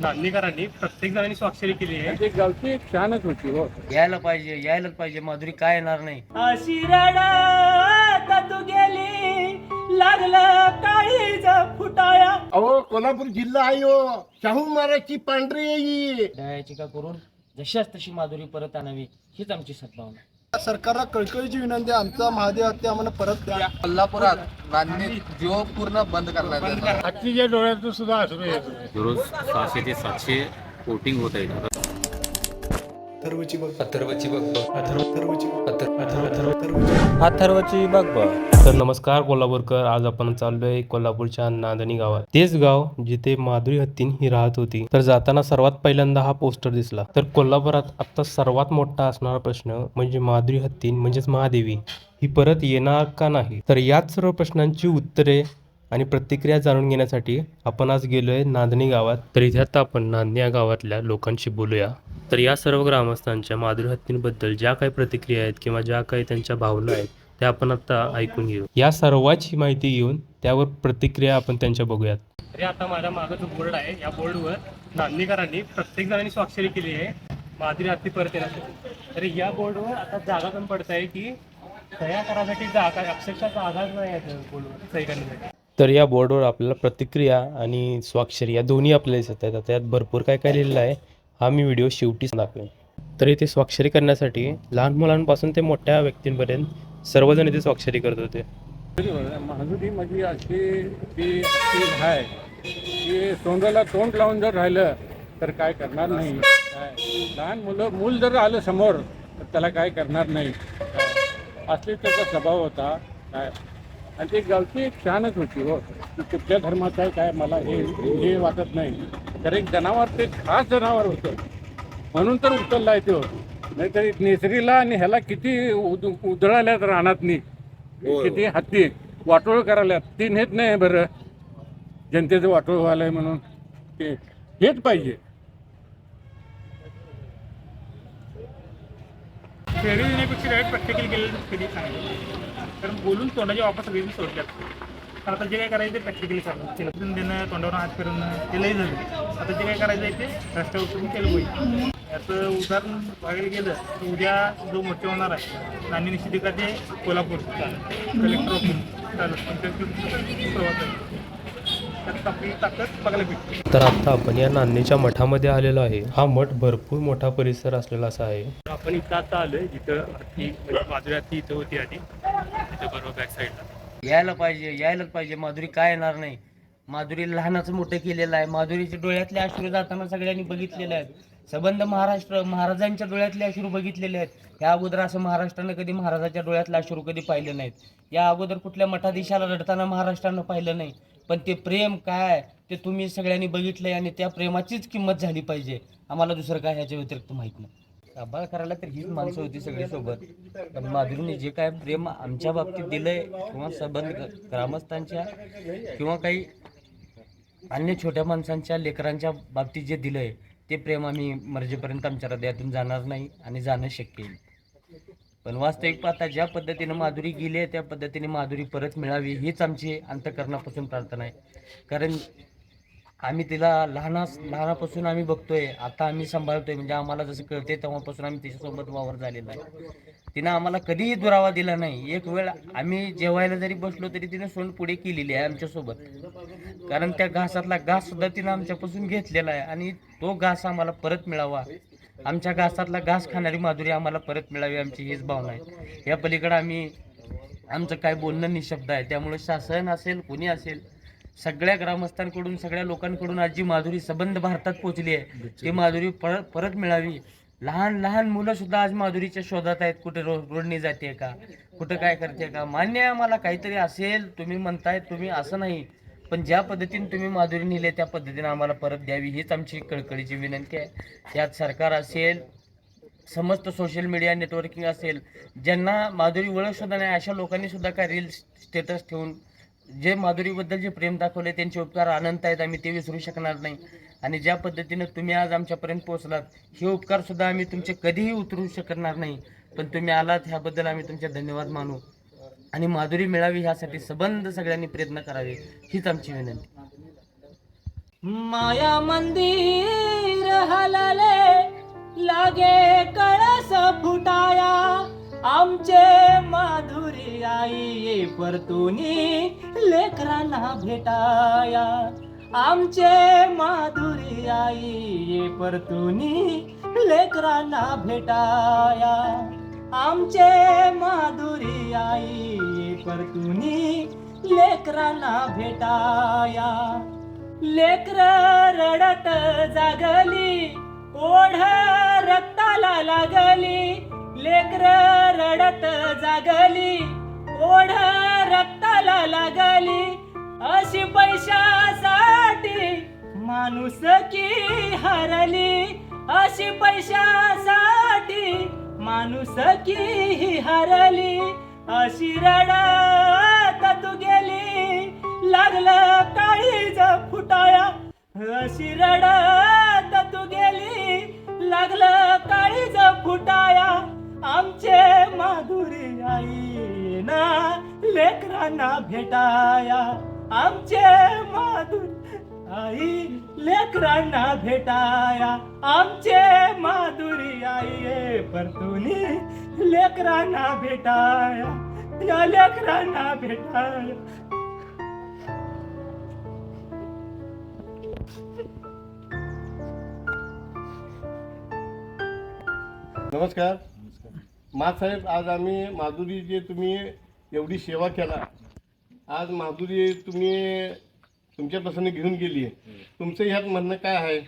नांदणीकरांनी प्रत्येक जणांनी स्वाक्षरी केली आहे. ती गावची छानच होती हो. यायला पाहिजे यायलाच पाहिजे माधुरी काय येणार नाही. अशी रडत तू गेली लागलं काळीज फुटाया. अहो कोल्हापूर जिल्हा आहे हो. शाहू महाराजची पांढरी आहे ही. दयाची का करून जशाच तशी माधुरी परत आणावी हीच आमची सद्भावना. सरकारला कळकळीची विनंती आहे. आमचा महादेव हत्या आम्हाला परत द्या. कोल्हापुरात नांदणी जिओ पूर्ण बंद करण्यात येणार आजच्या डोळ्यातून सुद्धा असू येत दररोज सहाशे ते सातशे वोटिंग होत आहेत अथर्वची बघ. अथर्वची बघ. अथर्वची बघ. अथर्व अथर्व अथर्व अथर्वची बघ बघ. तर नमस्कार कोल्हापूरकर. आज आपण चाललोय कोल्हापूरच्या नांदणी गावात. तेच गाव जिथे माधुरी हत्तीन ही राहत होती. तर जाताना सर्वात पहिल्यांदा हा पोस्टर दिसला. तर कोल्हापुरात आता सर्वात मोठा असणारा प्रश्न म्हणजे माधुरी हत्तीन म्हणजेच महादेवी ही परत येणार का नाही? तर याच सर्व प्रश्नांची उत्तरे आणि प्रतिक्रिया जाणून घेण्यासाठी आपण आज गेलोय नांदणी गावात. तर इथे आता आपण नांदणी या गावातल्या लोकांशी बोलूया. तर या सर्व ग्रामस्थांच्या माधुरी हत्तींबद्दल ज्या काही प्रतिक्रिया आहेत किंवा ज्या काही त्यांच्या भावना आहेत त्या आपण आता ऐकून घेऊ. या सर्वाची माहिती घेऊन त्यावर प्रतिक्रिया आपण त्यांच्या बघूयात. तरी आता माझ्या मागं जो बोर्ड आहे या बोर्डवर नांदणीकरांनी प्रत्येक जणांनी स्वाक्षरी केली आहे. माधुरी हत्ती परत येण्यासाठी तरी या बोर्डवर आता जागा पण पडत आहे की सह्या करासाठी जागा अक्षरशः जागाच नाही आहे त्या बोर्डवर सही करण्यासाठी तर या बोर्डवर आपल्याला प्रतिक्रिया आणि स्वाक्षरी या दोन्ही आपल्याला दिसत आहेत. आता यात भरपूर काय काय लिहिलेलं आहे हा मी व्हिडिओ शेवटी दाखवेन. तर इथे स्वाक्षरी करण्यासाठी लहान मुलांपासून ते मोठ्या व्यक्तींपर्यंत सर्वजण इथे स्वाक्षरी करत होते. माधुरी माझी अशी ती आहे की तोंडाला तोंड लावून जर राहिलं तर काय करणार नाही. काय? लहान मुलं मूल जर आलं समोर तर त्याला काय करणार नाही. असली त्याचा स्वभाव होता. काय? आणि ती गावची एक छानच होती हो. कुठल्या धर्माचं आहे काय? मला हे हे वाटत नाही. तर एक जनावर ते खास जनावर होतं. म्हणून तर उचलला आहे होतं नाहीतरी नेसरीला आणि ह्याला किती उद उधळाल्यात रानातनी. किती हत्ती. वाटोळ करायला तीन हेच नाही बरं. जनतेचं वाटोळ व्हायलंय म्हणून. ते हेच पाहिजे. खेळी देण्यापेक्षा डायरेक्ट प्रॅक्टिकल केलेलं कधी चांगलं. कारण बोलून तोंडाची वापस सगळी सोडतात. तर आता जे काय करायचं ते प्रॅक्टिकली करणार तिला देणं तोंडावर हात फिरवणं ते लई झालं. आता जे काय करायचं आहे ते रस्त्यावर उतरून केलं पाहिजे. याचं उदाहरण बघायला गेलं तर उद्या जो मोठे होणार आहे नाणी निश्चितिका ते कोल्हापूर कलेक्टर ऑफिस चालू पंचायत प्रवास आहे. त्यात आपली ताकद बघायला भेटते. तर आता आपण या नांदणीच्या मठामध्ये आलेलो आहे. हा मठ भरपूर मोठा परिसर असलेला असा आहे. आपण इथं आता आलोय जिथं हत्ती म्हणजे माधुरी हत्ती इथं होती आधी. तिथं बरोबर बॅक साईडला यायला पाहिजे यायलाच पाहिजे. माधुरी काय येणार नाही? माधुरी लहानाचं मोठं केलेलं आहे. माधुरीच्या डोळ्यातले अश्रू जाताना सगळ्यांनी बघितलेले आहेत सबंध महाराष्ट्र महाराजांच्या डोळ्यातले अश्रू बघितलेले आहेत. या अगोदर असं महाराष्ट्रानं कधी महाराजाच्या डोळ्यातले अश्रू कधी पाहिलं नाहीत. या अगोदर कुठल्या मठाधीशाला रडताना महाराष्ट्रानं पाहिलं नाही. पण ते प्रेम काय ते तुम्ही सगळ्यांनी बघितलंय आणि त्या प्रेमाचीच किंमत झाली पाहिजे. आम्हाला दुसरं काय ह्याच्या व्यतिरिक्त माहीत नाही. आभाळ करायला तर हीच माणसं होती सगळी सोबत माधुरीने जे काय प्रेम आमच्या बाबतीत दिलंय किंवा सबंध ग्रामस्थांच्या किंवा काही अन्य छोट्या माणसांच्या लेकरांच्या बाबतीत जे दिलंय ते प्रेम आम्ही मर्जेपर्यंत आमच्या हृदयातून जाणार नाही आणि जाणं शक्य येईल पण वास्तविक पाहता ज्या पद्धतीनं माधुरी गेली आहे त्या पद्धतीने माधुरी परत मिळावी हीच आमची अंतकरणापासून प्रार्थना आहे. कारण आम्ही तिला लहानास लहानापासून आम्ही बघतोय आता आम्ही सांभाळतोय म्हणजे आम्हाला जसं कळते तेव्हापासून आम्ही तिच्यासोबत वावर झालेला आहे. तिनं आम्हाला कधीही दुरावा दिला नाही. एक वेळ आम्ही जेवायला जरी बसलो तरी तिने सोंड पुढे केलेली आहे आमच्यासोबत. कारण त्या घासातला घास सुद्धा तिनं आमच्यापासून घेतलेला आहे आणि तो घास आम्हाला परत मिळावा. आमच्या घासातला घास खाणारी माधुरी आम्हाला परत मिळावी आमची हीच भावना आहे. या पलीकडे आम्ही आमचं काय बोलणं निशब्द आहे. त्यामुळे शासन असेल कोणी असेल सगळ्या ग्रामस्थांकडून सगळ्या लोकांकडून आज जी माधुरी संबंध भारतात पोहोचली आहे. ती माधुरी परत परत मिळावी. लहान लहान मुलं सुद्धा आज माधुरीच्या शोधात आहेत. कुठे रो रोडनी जाते का? कुठं काय करते का? मान्य आहे आम्हाला काहीतरी असेल तुम्ही म्हणताय तुम्ही असं नाही. पण ज्या पद्धतीने तुम्ही माधुरी नेले त्या पद्धतीने आम्हाला परत द्यावी हीच आमची कळकळीची विनंती आहे. त्यात सरकार असेल समस्त सोशल मीडिया नेटवर्किंग असेल ज्यांना माधुरी ओळख सुद्धा नाही अशा लोकांनी सुद्धा काय रील स्टेटस ठेवून जे माधुरीबद्दल जे प्रेम दाखवले त्यांचे उपकार अनंत आहेत आम्ही ते विसरू शकणार नाही. आणि ज्या पद्धतीनं तुम्ही आज आमच्यापर्यंत पोहोचलात हे उपकार सुद्धा आम्ही तुमचे कधीही उतरू शकणार नाही. पण तुम्ही आलात ह्याबद्दल आम्ही तुमचे धन्यवाद मानू. आणि माधुरी मिळावी ह्यासाठी सबंध सगळ्यांनी प्रयत्न करावे हीच आमची विनंती. माया मंदिर लागे कळस फुटाया. आमचे माधुरी आई परतुनी लेकरांना भेटाया. आमचे माधुरी आई परतुनी लेकरांना भेटाया. आमचे माधुरी आई परतुनी लेकरांना भेटाया. लेकर रडत जागली ओढ रक्ताला लागली. लेकर रडत जागली ओढ रक्ताला लागली. अशी पैशासाठी माणूस की हरली. अशी पैशासाठी माणूस ही हरली. अशी रडत तू गेली. लागलं काळीज फुटाया. अशी रडत तू गेली. लागलं काळीज फुटाया. आमचे माधुरी आई ना लेकरांना भेटाया. आमचे माधुरी आई लेकरांना भेटाया. आमचे माधुरी आई परतुनी. लेकरांना भेटाया. या लेकरांना भेटाया. नमस्कार. साहेब आज आम्ही माधुरी जे तुम्ही एवढी सेवा केला. आज माधुरी तुम्ही तुमच्यापासून घेऊन गेली तुमचं ह्यात म्हणणं काय आहे?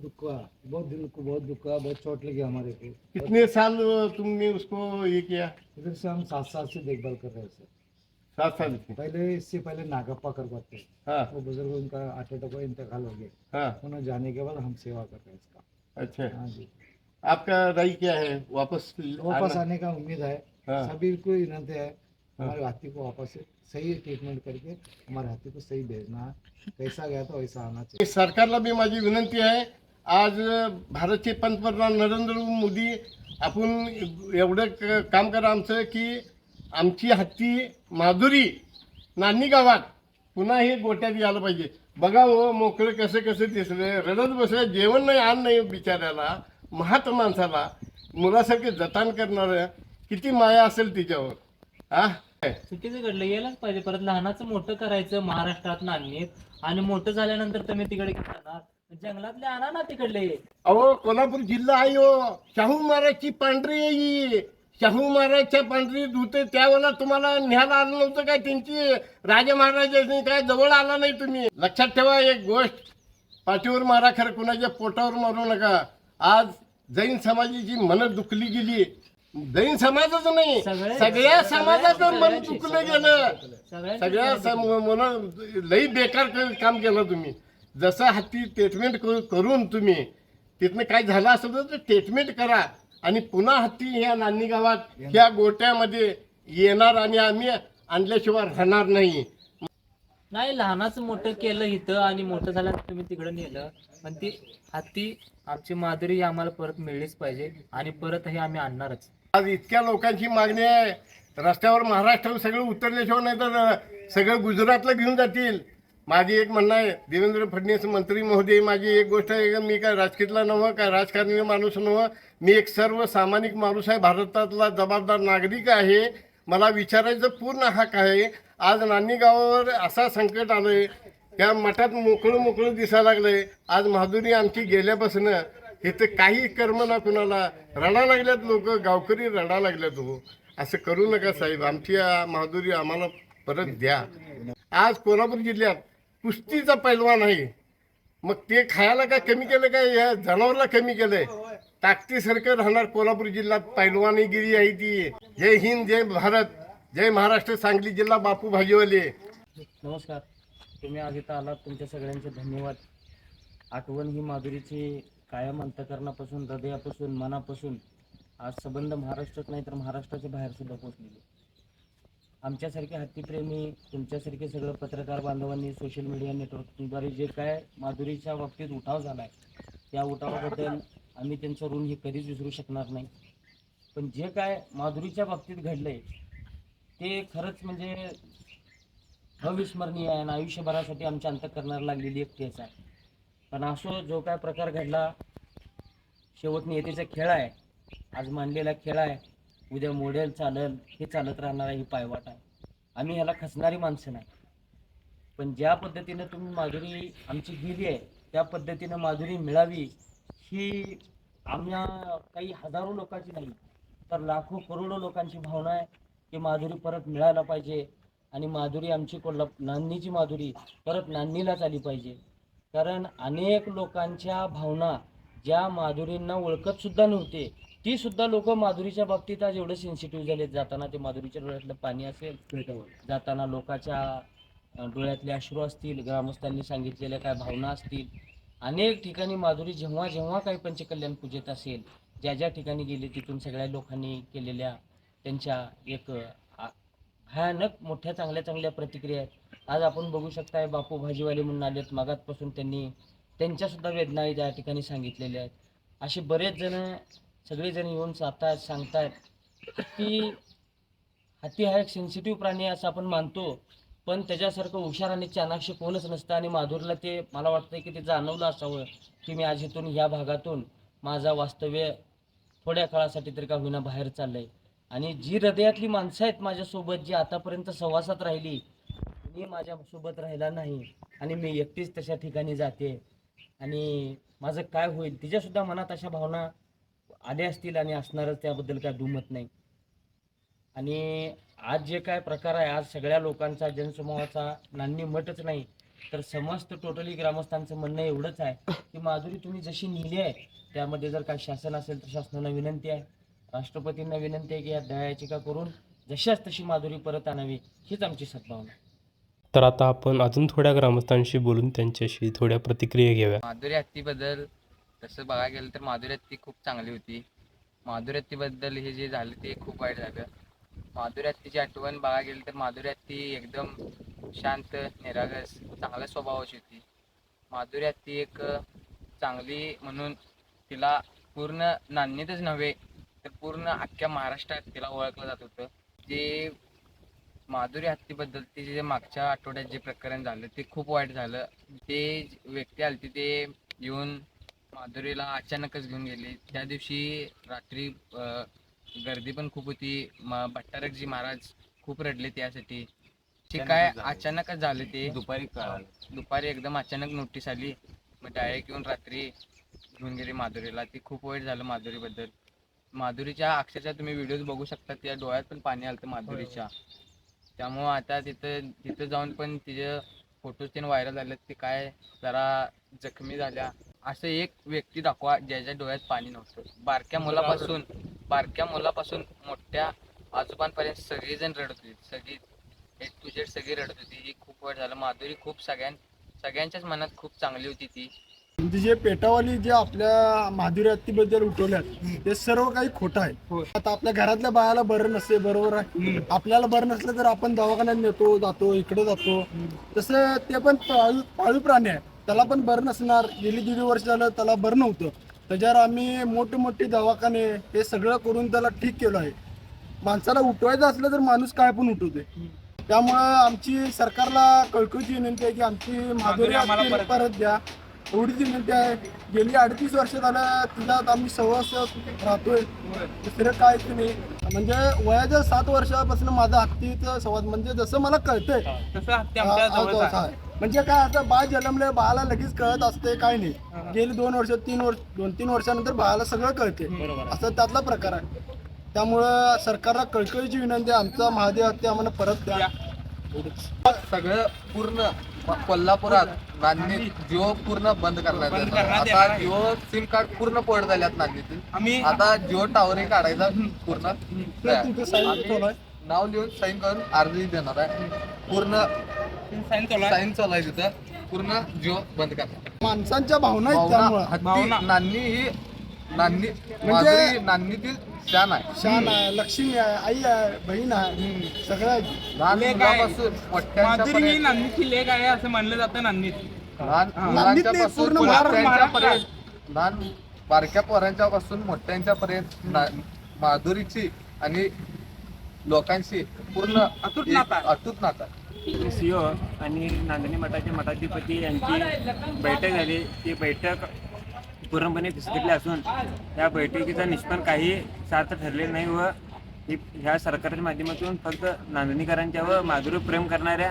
दुख हुआ बहुत दिल को बहुत दुख हुआ बहुत चोट लगी हमारे को. कितने साल तुमने उसको ये किया? इधर से हम सात साल से देखभाल कर रहे हैं सर। सात साल से? पहले इससे पहले नागप्पा करवाते हाँ। वो बुज़ुर्ग उनका हार्ट अटैक का इंतकाल हो गया। हाँ। उन्हें जाने के बाद हम सेवा कर रहे हैं इसका। अच्छा। हाँ जी। आपका राय क्या है? वापस वापस आने। का उम्मीद है। हाँ। सभी को विनंती है। हमारे हाथी को वापस सही ट्रीटमेंट करके हमारे हाथी को सही भेजना कैसा गया तो वैसा आना चाहिए। सरकारला बी माझी विनंती आहे आज भारतचे पंतप्रधान नरेंद्र मोदी आपण एवढं क- काम करा आमचं की आमची हत्ती माधुरी नानी गावात पुन्हा हे गोट्यात यायला पाहिजे. बघा हो मोकळे कसे कसे दिसले रडत बसले जेवण नाही आण नाही बिचाऱ्याला महात माणसाला मुलासारखे जतन करणारं किती माया असेल तिच्यावर. आ? चुकीचं घडलं. यायलाच पाहिजे. परत लहानाचं मोठं करायचं महाराष्ट्रात नांदणीत आणि मोठं झाल्यानंतर तुम्ही तिकडे जाणार. जंगलातले आणा ना तिकडले. अहो कोल्हापूर जिल्हा आहे हो. शाहू महाराजची पांढरी आहे ही शाहू महाराजच्या पांढरी धुते त्यावेळेला तुम्हाला न्यायला आलं नव्हतं काय त्यांची? राजा महाराजांनी काय जवळ आला नाही तुम्ही? लक्षात ठेवा एक गोष्ट. पाठीवर मारा खरं. कुणाच्या पोटावर मारू नका. आज जैन समाजाची मन दुखली गेली जैन समाजच नाही. सगळे- सगळ्या समाजाचं मन दुखलं गेलं. सगळ्या सम- मन लई बेकार क- काम केलं तुम्ही. जसं हाती ट्रीटमेंट करून तुम्ही तिथनं काय झालं असेल तर ट्रीटमेंट करा. आणि पुन्हा हत्ती ह्या नांदी गावात ह्या गोट्यामध्ये येणार आणि आम्ही आणल्याशिवाय राहणार नाही. नाही लहानाचं मोठं केलं इथं आणि मोठं झाल्यानंतर तुम्ही तिकडं नेलं. पण ती हत्ती आमची माधुरी ही आम्हाला परत मिळलीच पाहिजे आणि परत हे आम्ही आणणारच. आज इतक्या लोकांची मागणी आहे. रस्त्यावर महाराष्ट्रावर सगळं उतरल्याशिवाय नाही तर सगळं गुजरातला घेऊन जातील. माझी एक म्हणणं आहे देवेंद्र फडणवीस मंत्री महोदय माझी एक गोष्ट आहे का मी काय राजकीतला नव्हं काय राजकारणी माणूस नव्हं. मी एक सर्वसामानिक माणूस आहे भारतातला जबाबदार नागरिक आहे. मला विचारायचं पूर्ण हक आहे. आज नानी गावावर असा संकट आलंय त्या मठात मोकळं मोकळं दिसायला लागलं आहे आज माधुरी आमची गेल्यापासून इथे काही कर्म ना कुणाला. रडा लागल्यात लोक गावकरी रडा लागल्यात हो. असं करू नका साहेब आमची माधुरी आम्हाला परत द्या. आज कोल्हापूर जिल्ह्यात कुस्तीचा पैलवान आहे. मग ते खायला काय कमी केलं काय या जनावरला कमी केलंय. ताकदीसारखं राहणार कोल्हापूर जिल्ह्यात. पैलवानीगिरी आहे ती. जय हिंद जय भारत. जय महाराष्ट्र सांगली जिल्हा बापू भाजीवाले. नमस्कार. तुम्ही आज इथं आलात. तुमच्या सगळ्यांचे धन्यवाद. आठवण ही माधुरीची कायम अंतकरणापासून हृदयापासून मनापासून आज संबंध महाराष्ट्रात नाही तर महाराष्ट्राच्या बाहेर सुद्धा पोहोचलेली आमच्यासारखे हत्तीप्रेमी तुमच्यासारखे सगळं पत्रकार बांधवांनी सोशल मीडिया नेटवर्कद्वारे जे काय माधुरीच्या बाबतीत उठाव झाला आहे त्या उठावाबद्दल आम्ही त्यांचं ऋण हे कधीच विसरू शकणार नाही. पण जे काय माधुरीच्या बाबतीत घडलंय ते खरंच म्हणजे अविस्मरणीय आहे आणि आयुष्यभरासाठी आमच्या अंतकरणाला लागलेली एक केस आहे. पण असो जो काय प्रकार घडला शेवट नियतीचा खेळ आहे आज मानलेला खेळ आहे उद्या मोडेल चालल हे चालत राहणार ही पायवाट आहे. आम्ही ह्याला खसणारी माणसं नाही. पण ज्या पद्धतीनं तुम्ही माधुरी आमची दिली आहे त्या पद्धतीनं माधुरी मिळावी ही आम्हा काही हजारो लोकांची नाही तर लाखो करोडो लोकांची भावना आहे की माधुरी परत मिळायला पाहिजे आणि माधुरी आमची कोल्हा नांदणीची माधुरी परत नांदणीलाच आली पाहिजे. कारण अनेक लोकांच्या भावना ज्या माधुरींना ओळखत सुद्धा नव्हते ती सुद्धा लोक माधुरीच्या बाबतीत आज एवढं सेन्सिटिव्ह झाले जाताना ते माधुरीच्या डोळ्यातलं पाणी असेल जाताना लोकांच्या डोळ्यातले अश्रू असतील ग्रामस्थांनी सांगितलेल्या काय भावना असतील. अनेक ठिकाणी माधुरी जेव्हा जेव्हा काही पंचकल्याण पूजेत असेल ज्या ज्या ठिकाणी गेले तिथून सगळ्या लोकांनी केलेल्या त्यांच्या एक भयानक मोठ्या चांगल्या चांगल्या प्रतिक्रिया आहेत. आज आपण बघू शकताय बापू भाजीवाले म्हणून आलेत. मागातपासून त्यांनी त्यांच्यासुद्धा वेदना त्या ठिकाणी सांगितलेल्या आहेत. असे बरेच जण सगळेजण येऊन जातात सांगतायत की हत्ती हा एक सेन्सिटिव्ह प्राणी असं आपण मानतो. पण त्याच्यासारखं हुशार आणि चाणाक्ष कोणच नसतं आणि माधुरला ते मला वाटतं की ते जाणवलं असावं की मी आज इथून ह्या भागातून माझा वास्तव्य थोड्या काळासाठी तरी का होईना बाहेर चाललं आहे आणि जी हृदयातली माणसं आहेत माझ्यासोबत जी आतापर्यंत सहवासात राहिली मी माझ्यासोबत राहिला नाही आणि मी एकटीच तशा ठिकाणी जाते. आणि माझं काय होईल तिच्यासुद्धा मनात अशा भावना आल्या असतील आणि असणारच त्याबद्दल काय दुमत नाही. आणि आज जे काय प्रकार आहे आज सगळ्या लोकांचा जनसमूहाचा नान्नी मठच नाही तर समस्त टोटली ग्रामस्थांचं म्हणणं एवढंच आहे की माधुरी तुम्ही जशी नेली आहे त्यामध्ये जर काय शासन असेल तर शासनाला विनंती आहे. राष्ट्रपतींना विनंती आहे की या दया याचिका करून जशाच तशी माधुरी परत आणावी हीच आमची सद्भावना आहे. तर आता आपण अजून थोड्या ग्रामस्थांशी बोलून त्यांच्याशी थोड्या प्रतिक्रिया घेऊया. माधुरी हत्तीबद्दल तसं बघायला गेलं तर माधुरी हत्ती खूप चांगली होती. माधुरी हत्तीबद्दल हे जे झालं ते खूप वाईट झालं. माधुरी हत्तीची आठवण बघायला गेलं तर माधुरी हत्ती एकदम शांत निरागस चांगल्या स्वभावाची होती. माधुरी हत्ती एक चांगली म्हणून तिला पूर्ण नांदणीतच नव्हे पूर्ण अख्ख्या महाराष्ट्रात तिला ओळखलं जात होतं. जे माधुरी हत्तीबद्दल ते जे मागच्या आठवड्यात जे प्रकरण झालं ते खूप वाईट झालं. ते व्यक्ती आलती ते येऊन माधुरीला अचानकच घेऊन गेले. त्या दिवशी रात्री गर्दी पण खूप होती. म भट्टारकजी महाराज खूप रडले त्यासाठी. ते काय अचानकच झालं ते. दुपारी दुपारी एकदम अचानक नोटीस आली. मग डायरेक्ट येऊन रात्री घेऊन गेले माधुरीला. ते खूप वाईट झालं माधुरीबद्दल. माधुरीच्या अक्षरशः तुम्ही व्हिडिओज बघू शकता त्या डोळ्यात पण पाणी आलं माधुरीच्या. त्यामुळं आता तिथं तिथं जाऊन पण तिचे फोटोज त्याने व्हायरल झाले ते काय जरा जखमी झाल्या. असं एक व्यक्ती दाखवा ज्याच्या डोळ्यात पाणी नव्हतं. बारक्या मुलापासून बारक्या मुलापासून मोठ्या आजोबांपर्यंत सगळेजण रडत होते. सगळी एक टू झेड सगळी रडत होती. ही खूप वाईट झालं. माधुरी खूप सगळ्यां सगळ्यांच्याच मनात खूप चांगली होती ती. म्हणजे जे पेटावाली जे आपल्या माधुरी हत्तीबद्दल उठवल्यात ते सर्व काही खोटं आहे. आता आपल्या घरातल्या बायाला बरं नसते बरोबर आहे? आपल्याला बरं नसलं तर आपण दवाखान्यात नेतो जातो इकडे जातो. तसं ते पण पाळीव पाळीव प्राणी आहे. त्याला पण बरं नसणार. गेली दीड वर्ष झालं त्याला बरं नव्हतं. त्याच्यावर आम्ही मोठमोठे दवाखाने हे सगळं करून त्याला ठीक केलं आहे. माणसाला उठवायचं असलं तर माणूस काय पण उठवते त्यामुळं आमची सरकारला कळकळीची विनंती आहे की आमची माधुरी परत द्या. एवढीच विनंती आहे. गेली अडतीस वर्ष झालं तिच्यात आम्ही सहवास राहतोय? दुसरं काय की नाही? म्हणजे वयाच्या सात वर्षापासून माझा हत्तीचं संवाद म्हणजे जसं मला कळतंय. म्हणजे काय आता बाळ जन्मले बाळाला लगेच कळत असते काय नाही. गेली दोन वर्ष तीन वर्ष दोन तीन वर्षानंतर बाळाला सगळं कळते असं त्यातला प्रकार आहे. त्यामुळं सरकारला कळकळीची विनंती आमचा महादेव हत्ती आम्हाला परत द्या. सगळं पूर्ण कोल्हापुरात नांदणी जिओ पूर्ण बंद करण्यात बंद. करण्यात आता येणार. जिओ सिम कार्ड पूर्ण पोर्ट झाल्यात नांदणीतील आम्ही आता जिओ टावर काढायचा पूर्ण आम्ही. नाव लिहून साईन करून अर्ज देणार आहे पूर्ण साईन चालू आहे. साईन चालू आहे तिथं पूर्ण जिओ बंद करणार माणसांच्या भावना आहेत भावना त्यामुळं हत्ती भावना. नान्नी ही नान्नी म्हणजे- माधुरी नान्नीतील शान आहे शान आहे लक्ष्मी आहे आई आहे बहीण आहे सगळं आहे. लहान लेक आहे. मुलापासून माधुरी ही नांदीची लेक आहे असं म्हणलं जातं नांदीत लहान नांदीतली मुलांच्यापासून पूर्ण मोठ्यांच्या महाराष्ट्र- पर्यंत लहान बारक्या पोरांच्या पासून मोठ्यांच्या पर्यंत ना- माधुरीची आणि लोकांशी पूर्ण अतूट एक नातं आहे. अतूट नातं. सीओ आणि नांदणी मठाचे मठाधिपती यांची बैठक झाली ती बैठक पूर्णपणे फिसकटले असून या बैठकीचा निष्पन्न काही सार्थ ठरले नाही व हि- ह्या सरकारच्या माध्यमातून फक्त नांदणीकरांच्या व माधुरी प्रेम करणाऱ्या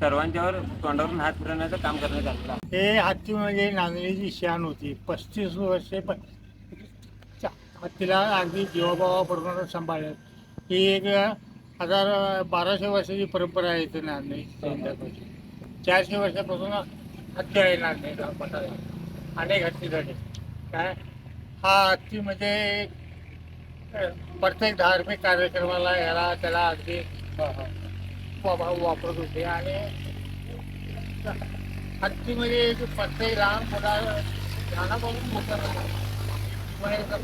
सर्वांच्यावर तोंडावरून हात फिरवण्याचं काम करण्यात आहे. हे हत्ती म्हणजे नांदणीची शान होती. पस्तीस वर्षे प हत्तीला अगदी जीवाभावाबरोबर सांभाळलं. ही एक हजार बाराशे वर्षाची परंपरा आहे इथे नांदणी. सैन्याची चारशे वर्षापासून हत्ती आहे. नांदणी अनेक हत्ती झाले काय? हा हत्ती म्हणजे प्रत्येक धार्मिक कार्यक्रमाला याला त्याला अगदी वापरत होते आणि हत्ती म्हणजे प्रत्येक लहान मुला लहानापासून मोठा प्रयत्न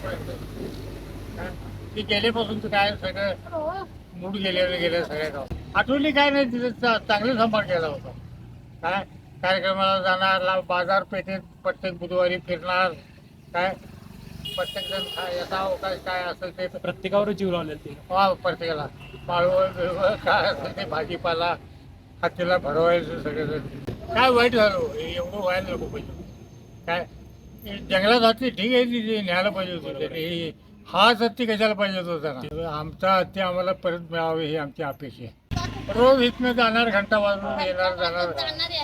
काय? ते गेल्यापासून तर काय सगळं मूड गेले गेलं सगळ्या गाव. आठवणी काय नाही तिथे चांगलं सांभाळ केला होता. काय? कार्यक्रमाला जाणार ला- बाजारपेठेत प्रत्येक बुधवारी फिरणार. काय? प्रत्येक जण काय यथा अवकाश काय असेल ते प्रत्येकावर जीव लावलेला ते. वा प्रत्येकाला. माळवळ बिळवळ काय असेल ते भाजीपाला हातीला भरवायचं सगळं काय वाईट झालं हो, हे एवढं व्हायला नको पाहिजे. काय? हे जंगलात हत्ती ठीक आहे तिथे न्यायला पाहिजे होतं हे हाच हत्ती कशाला पाहिजे होता आमचा हत्ती आम्हाला परत मिळावे ही आमची अपेक्षा आहे. रोज इथनं जाणार घंटा वाजून येणार जाणार.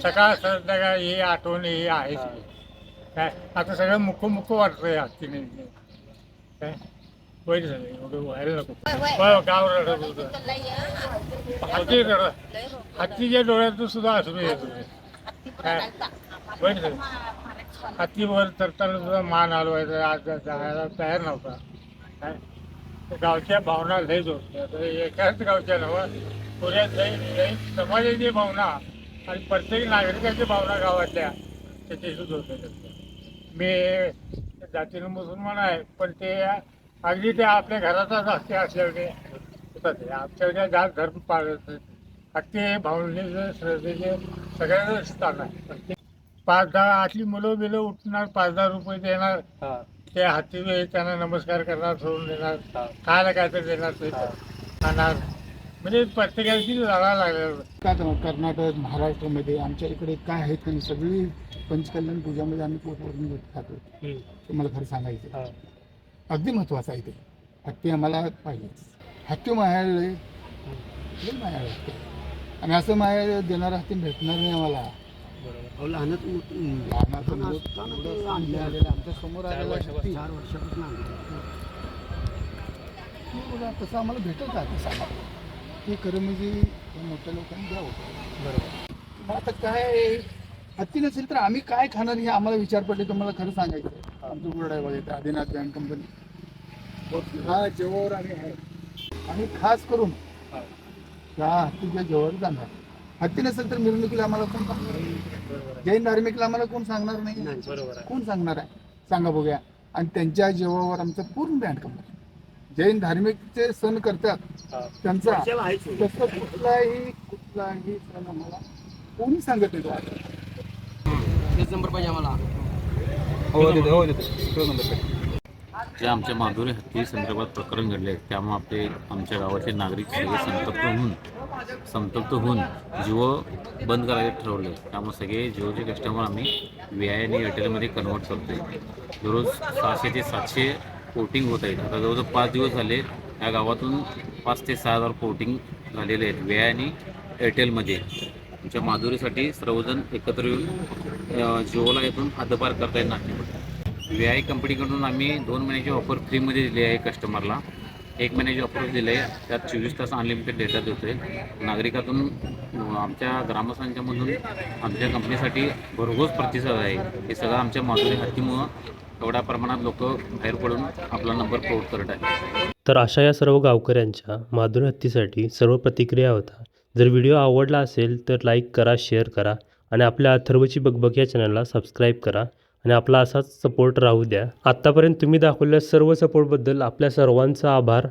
सकाळ संध्याकाळ ही आठवण ही आहेच काय? आता सगळं मुख मुख वाटतंय हत्तीने काय? वाईट झालं एवढं व्हायला नको. गाव रडत होतं. हत्ती रडत हत्तीच्या डोळ्यातून सुद्धा असू येत होते. काय? वाईट झालं हत्तीवर तरताना सुद्धा मान हलवायचा आज जायला तयार नव्हता. काय? गावच्या भावना लयच होत्या एकाच गावच्या नव्हा. पुऱ्या लई लई समाजाची भावना आणि प्रत्येक नागरिकाची भावना गावातल्या त्याची सुद्धा होत्या मी जातीनं मुसलमान आहे पण ते अगदी ते आपल्या घराचाच हत्ती असल्याने होतात. ते आमच्या जात धर्म पाळत हे भावनेचं श्रद्धेचे सगळ्यांचं स्थान आहे. पाच दहा आतली मुलं बिलं उठणार पाच दहा रुपये देणार ते हत्ती त्यांना नमस्कार करणार सोडून देणार खायला काय तर देणार ते खाणार. म्हणजे प्रत्येकाची लढा काय करणार? कर्नाटक महाराष्ट्रामध्ये आमच्या इकडे काय आहेत आणि सगळी पंचकल्याण पूजामध्ये आम्ही पोटवरून खातो ते मला खरं सांगायचं अगदी महत्वाचं आहे ते. हत्ती आम्हाला पाहिजेच. हत्ती मायाळ लई मायाळ हत्ती. आणि असं मायाळ देणारा हत्ती भेटणार नाही आम्हाला. आमच्यासमोर आलेलं तसं आम्हाला भेटत का ते खरं म्हणजे या मोठ्या लोकांनी द्यावं. बरोबर. आता काय हत्ती नसेल तर आम्ही काय खाणार हे आम्हाला विचार पडले तुम्हाला खरं सांगायचं आमचं बोर्ड आहे बघा इथं आदिनाथ बँक कंपनी. हा जेवावर आम्ही आहे. आणि खास करून त्या हत्तीच्या जेवावर जाणार. हत्ती नसेल तर मिरवणुकीला आम्हाला कोण सांगणार? जैन धार्मिकला आम्हाला कोण सांगणार नाही? कोण सांगणार आहे? सांगा बघूया. आणि त्यांच्या जेवावर आमचं पूर्ण बँड कंपनी. जैन धार्मिकचे सण करतात त्यांचा. तसं कुठलाही कुठलाही सण आम्हाला कोणी सांगत नाही तो. जे आमच्या माधुरी हत्ती संदर्भात प्रकरण घडले त्यामुळे आपले आमच्या गावाचे नागरिक सगळे संतप्त होऊन संतप्त होऊन जिओ बंद करायचे ठरवले त्यामुळे सगळे जिओचे कस्टमर आम्ही व्ही आय आणि एअरटेलमध्ये कन्वर्ट करतोय. दररोज सहाशे ते सातशे पोर्टिंग होत आहेत आता जवळजवळ पाच दिवस झाले या गावातून पाच ते सहा हजार पोर्टिंग झालेले आहेत. वे आय आणि एअरटेलमध्ये आमच्या माधुरीसाठी सर्वजण एकत्र येऊन जिओला येथून हद्दपार करता येत नाही. व्ही आय कंपनीकडून आम्ही दोन महिन्याची ऑफर फ्रीमध्ये दिली आहे कस्टमरला एक महिन्याची ऑफर दिले त्यात चोवीस तास अनलिमिटेड डेटा देतो आहे नागरिकातून आमच्या ग्रामस्थांच्यामधून आमच्या कंपनीसाठी भरघोस प्रतिसाद आहे. हे सगळं आमच्या माधुरी हत्तीमुळं एवढ्या प्रमाणात लोक बाहेर पडून आपला नंबर प्रोव्हाइड करत आहेत. तर अशा या सर्व गावकऱ्यांच्या माधुरी हत्तीसाठी सर्व प्रतिक्रिया होता. जर व्हिडिओ आवडला असेल तर लाईक करा शेअर करा आणि आपल्या अथर्वची बकबक या चॅनलला सबस्क्राईब करा. आणि आपला असाच सपोर्ट राहू द्या. आत्तापर्यंत तुम्ही दाखवलेल्या सर्व सपोर्टबद्दल आपल्या सर्वांचा आभार.